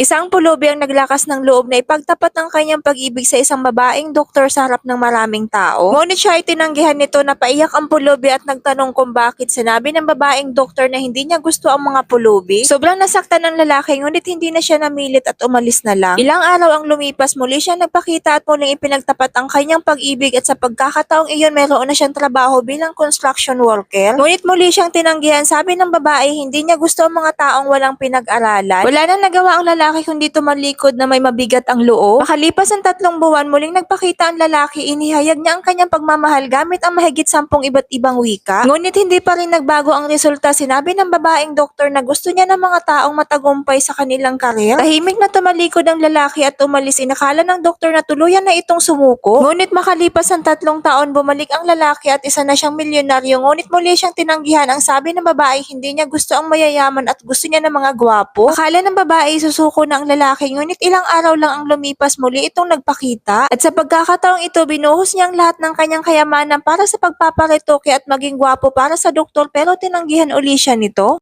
Isang pulubi ang naglakas ng loob na ipagtapat ang kanyang pag-ibig sa isang babaeng doktor sa harap ng maraming tao. Ngunit siya ay tinanggihan nito na paiyak ang pulubi at nagtanong kung bakit sinabi ng babaeng doktor na hindi niya gusto ang mga pulubi. Sobrang nasaktan ng lalaki ngunit hindi na siya namilit at umalis na lang. Ilang araw ang lumipas muli siya nagpakita at muling ipinagtapat ang kanyang pag-ibig at sa pagkakataong iyon mayroon na siyang trabaho bilang construction worker. Ngunit muli siyang tinanggihan sabi ng babae hindi niya gusto ang mga taong walang pinag-aralan. Wala nang nagawa ang lalaki kundi tumalikod na may mabigat ang loob. Makalipas ang tatlong buwan, muling nagpakita ang lalaki, inihayag niya ang kanyang pagmamahal gamit ang mahigit sampung iba't ibang wika. Ngunit hindi pa rin nagbago ang resulta. Sinabi ng babaeng doktor na gusto niya ng mga taong matagumpay sa kanilang karir. Tahimik na tumalikod ang lalaki at umalis. Inakala ng doktor na tuluyan na itong sumuko. Ngunit makalipas ang tatlong taon, bumalik ang lalaki at isa na siyang milyonaryo. Ngunit muli siyang tinanggihan. Ang sabi ng babae, hindi niya gusto ang mayayaman at gusto niya ng mga gwapo. Akala ng babae, susuko na ang lalaki. Ngunit ilang araw lang ang lumipas muli itong nagpakita. At sa pagkakataong ito, binuhos niya ang lahat ng kanyang kayamanan para sa pagpaparetoke at maging gwapo para sa doktor pero tinanggihan uli siya nito.